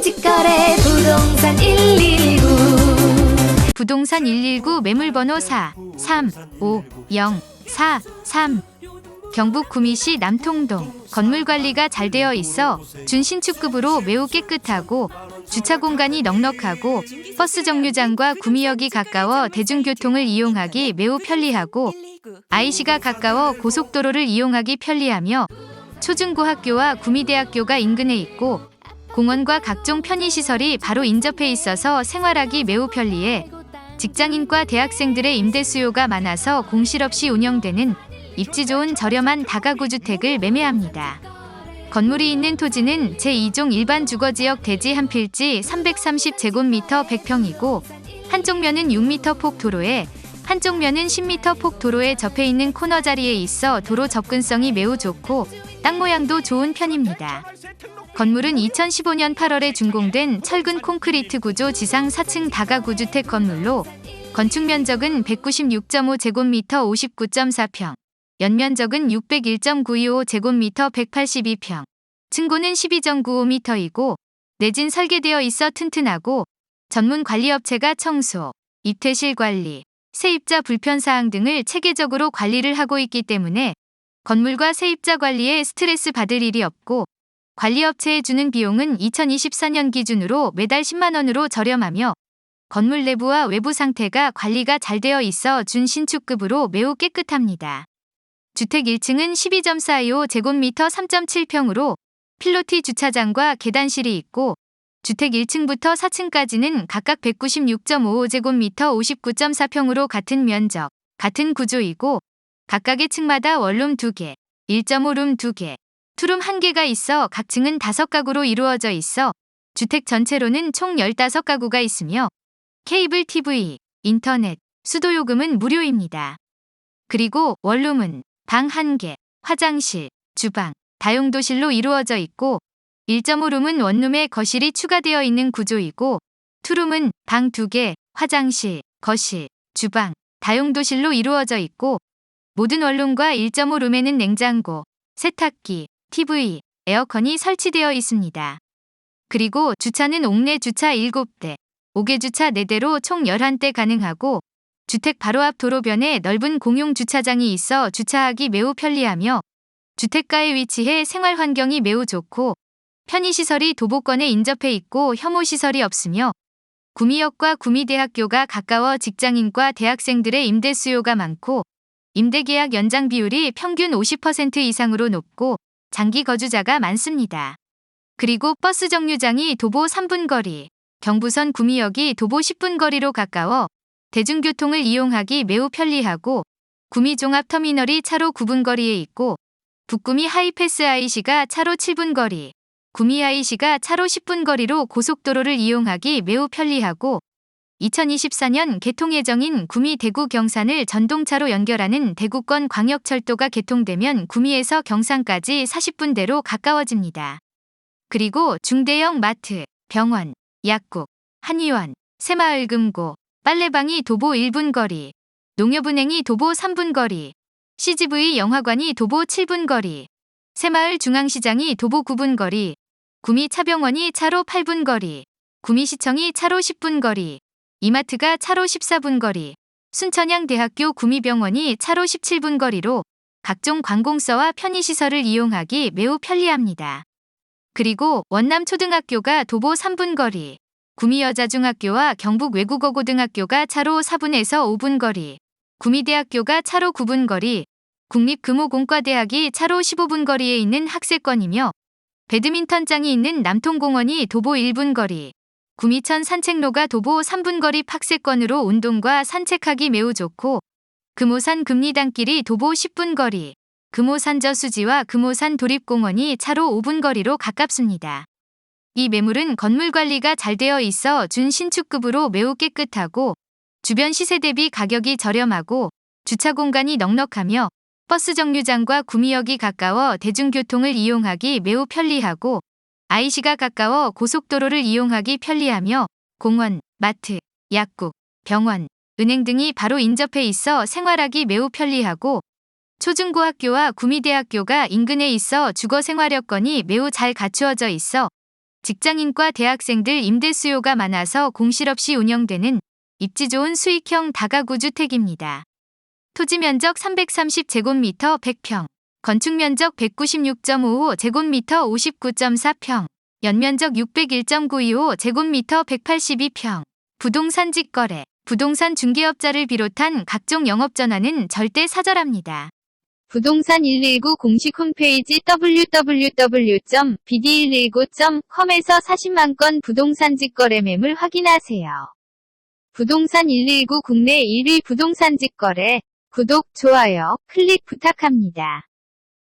딴짓거래 부동산 119 부동산 119 매물번호 4 3 5 0 4 3 경북 구미시 남통동. 건물 관리가 잘 되어 있어 준신축급으로 매우 깨끗하고 주차 공간이 넉넉하고 버스 정류장과 구미역이 가까워 대중교통을 이용하기 매우 편리하고 IC가 가까워 고속도로를 이용하기 편리하며 초중고학교와 구미대학교가 인근에 있고 공원과 각종 편의시설이 바로 인접해 있어서 생활하기 매우 편리해 직장인과 대학생들의 임대 수요가 많아서 공실 없이 운영되는 입지 좋은 저렴한 다가구 주택을 매매합니다. 건물이 있는 토지는 제2종 일반 주거지역 대지 한 필지 330제곱미터 100평이고 한쪽 면은 6m 폭 도로에 한쪽 면은 10m 폭 도로에 접해 있는 코너 자리에 있어 도로 접근성이 매우 좋고 땅 모양도 좋은 편입니다. 건물은 2015년 8월에 준공된 철근 콘크리트 구조 지상 4층 다가구 주택 건물로 건축 면적은 196.5 제곱미터 59.4평, 연면적은 601.925 제곱미터 182평, 층고는 12.95m이고 내진 설계되어 있어 튼튼하고 전문 관리업체가 청소, 입퇴실 관리, 세입자 불편 사항 등을 체계적으로 관리를 하고 있기 때문에 건물과 세입자 관리에 스트레스 받을 일이 없고 관리업체에 주는 비용은 2024년 기준으로 매달 10만 원으로 저렴하며 건물 내부와 외부 상태가 관리가 잘 되어 있어 준신축급으로 매우 깨끗합니다. 주택 1층은 12.425제곱미터 3.7평으로 필로티 주차장과 계단실이 있고 주택 1층부터 4층까지는 각각 196.55제곱미터 59.4평으로 같은 면적, 같은 구조이고 각각의 층마다 원룸 2개, 1.5룸 2개, 투룸 1개가 있어 각 층은 5가구로 이루어져 있어 주택 전체로는 총 15가구가 있으며 케이블 TV, 인터넷, 수도요금은 무료입니다. 그리고 원룸은 방 1개, 화장실, 주방, 다용도실로 이루어져 있고 1.5룸은 원룸에 거실이 추가되어 있는 구조이고 투룸은 방 2개, 화장실, 거실, 주방, 다용도실로 이루어져 있고 모든 원룸과 1.5룸에는 냉장고, 세탁기, TV, 에어컨이 설치되어 있습니다. 그리고 주차는 옥내 주차 7대, 5개 주차 4대로 총 11대 가능하고 주택 바로 앞 도로변에 넓은 공용 주차장이 있어 주차하기 매우 편리하며 주택가에 위치해 생활 환경이 매우 좋고 편의시설이 도보권에 인접해 있고 혐오시설이 없으며 구미역과 구미대학교가 가까워 직장인과 대학생들의 임대 수요가 많고 임대계약 연장 비율이 평균 50% 이상으로 높고 장기 거주자가 많습니다. 그리고 버스 정류장이 도보 3분 거리, 경부선 구미역이 도보 10분 거리로 가까워 대중교통을 이용하기 매우 편리하고 구미 종합터미널이 차로 9분 거리에 있고 북구미 하이패스 IC가 차로 7분 거리, 구미 IC가 차로 10분 거리로 고속도로를 이용하기 매우 편리하고 2024년 개통 예정인 구미 대구 경산을 전동차로 연결하는 대구권 광역철도가 개통되면 구미에서 경산까지 40분대로 가까워집니다. 그리고 중대형 마트, 병원, 약국, 한의원, 새마을 금고, 빨래방이 도보 1분 거리, 농협은행이 도보 3분 거리, CGV 영화관이 도보 7분 거리, 새마을 중앙시장이 도보 9분 거리, 구미 차병원이 차로 8분 거리, 구미시청이 차로 10분 거리, 이마트가 차로 14분 거리, 순천향대학교 구미병원이 차로 17분 거리로 각종 관공서와 편의시설을 이용하기 매우 편리합니다. 그리고 원남초등학교가 도보 3분 거리, 구미여자중학교와 경북 외국어고등학교가 차로 4분에서 5분 거리, 구미대학교가 차로 9분 거리, 국립금호공과대학이 차로 15분 거리에 있는 학세권이며 배드민턴장이 있는 남통공원이 도보 1분 거리, 구미천 산책로가 도보 3분 거리 학세권으로 운동과 산책하기 매우 좋고 금오산 금리단길이 도보 10분 거리, 금오산 저수지와 금오산 도립공원이 차로 5분 거리로 가깝습니다. 이 매물은 건물 관리가 잘 되어 있어 준신축급으로 매우 깨끗하고 주변 시세 대비 가격이 저렴하고 주차 공간이 넉넉하며 버스 정류장과 구미역이 가까워 대중교통을 이용하기 매우 편리하고 IC가 가까워 고속도로를 이용하기 편리하며 공원, 마트, 약국, 병원, 은행 등이 바로 인접해 있어 생활하기 매우 편리하고 초중고학교와 구미대학교가 인근에 있어 주거 생활 여건이 매우 잘 갖추어져 있어 직장인과 대학생들 임대 수요가 많아서 공실 없이 운영되는 입지 좋은 수익형 다가구 주택입니다. 토지 면적 330제곱미터 100평, 건축 면적 196.55 제곱미터 59.4평, 연면적 601.925 제곱미터 182평. 부동산 직거래, 부동산 중개업자를 비롯한 각종 영업 전화는 절대 사절합니다. 부동산 119 공식 홈페이지 www.bd119.com에서 40만 건 부동산 직거래 매물 확인하세요. 부동산 119 국내 1위 부동산 직거래 구독, 좋아요, 클릭 부탁합니다.